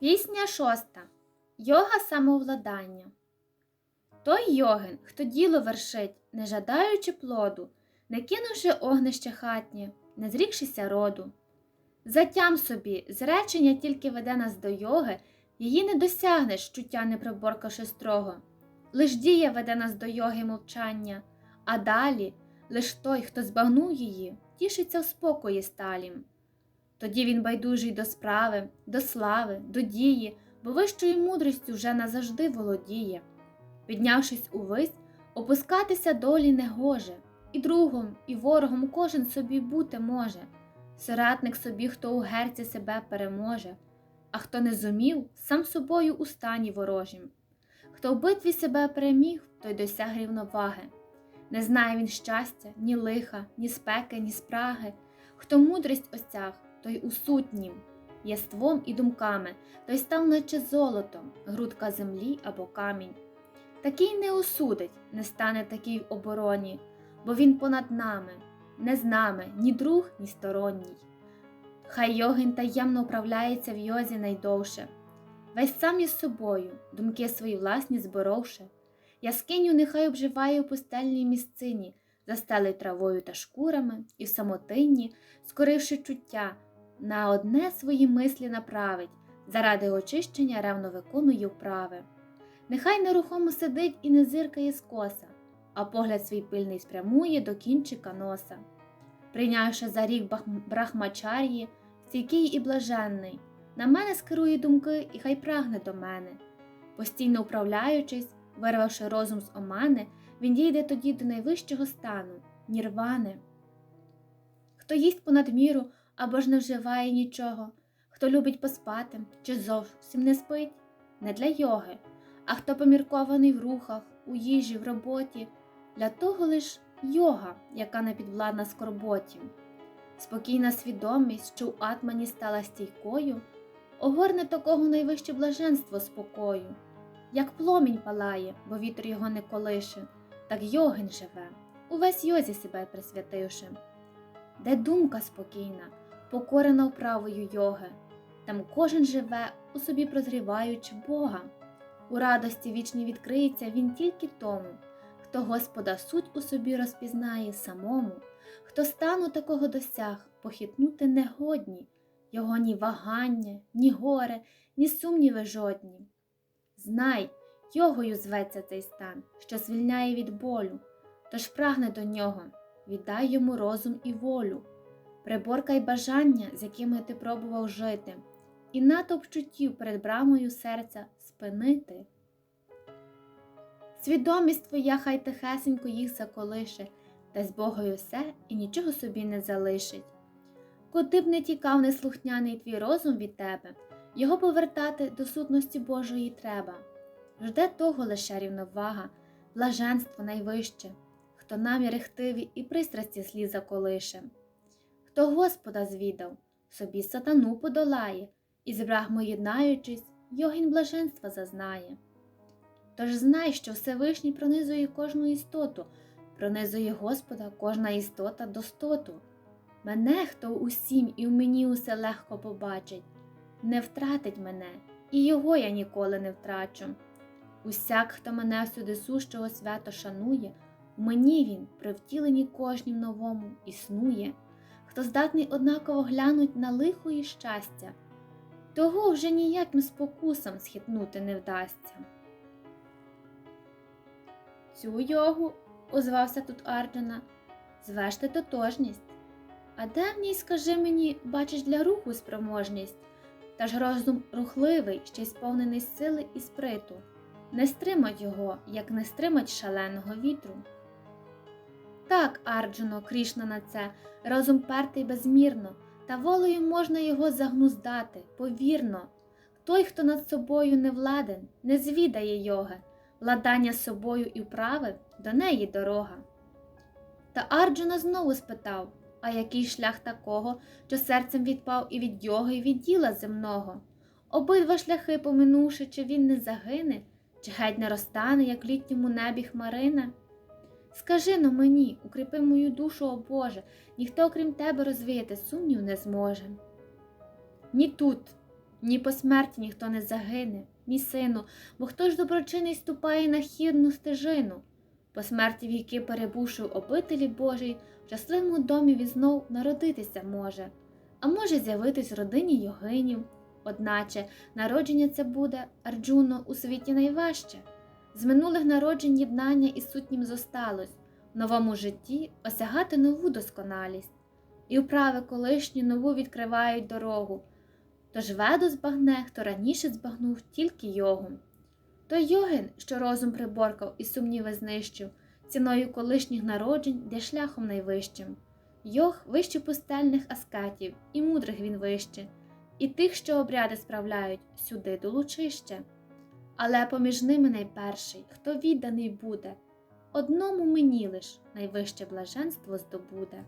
Пісня шоста. Йога самовладання. Той йогин, хто діло вершить, не жадаючи плоду, не кинувши огнище хатнє, не зрікшися роду. Затям собі, зречення тільки веде нас до йоги, її не досягнеш, чуття не приборкавши строго. Лиш дія веде нас до йоги мовчання, а далі лиш той, хто збагнув її, тішиться в спокої сталім. Тоді він байдужий до справи, до слави, до дії, бо вищою мудрістю вже назавжди володіє. Піднявшись увись, опускатися долі не гоже, і другом, і ворогом кожен собі бути може. Соратник собі, хто у герці себе переможе, а хто не зумів, сам собою у стані ворожім. Хто в битві себе переміг, той досяг рівноваги. Не знає він щастя, ні лиха, ні спеки, ні спраги. Хто мудрість осяг, той у сутнім, єством і думками, той став, наче золотом, грудка землі або камінь. Такий не осудить, не стане такий в обороні, бо він понад нами, не з нами, ні друг, ні сторонній. Хай йогин таємно управляється в йозі найдовше, весь сам із собою, думки свої власні зборовши. Яскиню нехай обживає у пустельній місцині, застелить травою та шкурами, і в самотинні, скоривши чуття, на одне свої мислі направить, заради очищення ревно виконує вправи. Нехай нерухомо сидить і не зиркає скоса, а погляд свій пильний спрямує до кінчика носа. Прийнявши за рік брахмачар'ї, стійкий і блаженний, на мене скерує думки і хай прагне до мене. Постійно управляючись, вирвавши розум з омани, він дійде тоді до найвищого стану нірвани. Хто їсть понад міру або ж не вживає нічого, хто любить поспати чи зовсім не спить, не для йоги, а хто поміркований в рухах, у їжі, в роботі, для того лиш йога, яка не підвладна скорботі. Спокійна свідомість, що в атмані стала стійкою, огорне такого найвище блаженство спокою, як пломінь палає, бо вітер його не колише, так йогин живе, увесь йозі себе присвятивши. Де думка спокійна, покорена вправою йоги, там кожен живе, у собі прозріваючи Бога. У радості вічній відкриється він тільки тому, хто Господа суть у собі розпізнає самому, хто стану такого досяг похитнути не годні, його ні вагання, ні горе, ні сумніви жодні. Знай, йогою зветься цей стан, що звільняє від болю, тож прагне до нього, віддай йому розум і волю, приборкай бажання, з якими ти пробував жити, і натовп чуттів перед брамою серця спинити. Свідомість твоя хай тихесенько їх заколише, та з Богою все і нічого собі не залишить. Куди б не тікав неслухняний твій розум від тебе, його повертати до сутності Божої треба. Жде того лише рівновага, блаженство найвище, хто наміри хтиві і пристрасті слід заколише. Хто Господа звідав, собі сатану подолає, і з брахмою єднаючись, йогін блаженства зазнає. Тож знай, що Всевишній пронизує кожну істоту, пронизує Господа кожна істота достоту. Мене, хто усім і в мені усе легко побачить, не втратить мене, і його я ніколи не втрачу. Усяк, хто мене всюди сущого свято шанує, мені він, при втіленні кожнім новому, існує, хто здатний однаково глянуть на лихо і щастя, того вже ніяким спокусом схитнути не вдасться. Цю йогу, озвався тут Арджуна, звешти тотожність. А де в ній, скажи мені, бачиш для руху спроможність, та ж розум рухливий, ще й сповнений сили і сприту, не стримать його, як не стримать шаленого вітру. Так, Арджуно, Крішна на це, розум пертий безмірно, та волею можна його загнуздати, повірно. Той, хто над собою не владен, не звідає йоги, владання собою і вправи до неї дорога. Та Арджуна знову спитав а який шлях такого, що серцем відпав і від йоги, і від діла земного? Обидва шляхи, поминувши, чи він не загине, чи геть не розтане, як літньому небі хмарина? Скажи но мені, укріпи мою душу, о Боже, ніхто, крім тебе, розвіяти сумнів не зможе. Ні тут, Ні по смерті ніхто не загине, мій сину, бо хто ж доброчинний ступає на хідну стежину. По смерті віки, перебувши в обителі Божій, в щасливому домі він знов народитися може, а може з'явитись в родині йогинів. Одначе народження це буде Арджуно у світі найважче. З минулих народжень єднання із сутнім зосталось, в новому житті осягати нову досконалість, і вправи колишні нову відкривають дорогу. Тож веду збагне, хто раніше збагнув тільки йогу. Той йогин, що розум приборкав і сумніви знищив, ціною колишніх народжень де шляхом найвищим. Йог вище пустельних аскатів, і мудрих він вище, і тих, що обряди справляють, сюди долучище. Але поміж ними найперший, хто відданий буде, одному мені лиш найвище блаженство здобуде.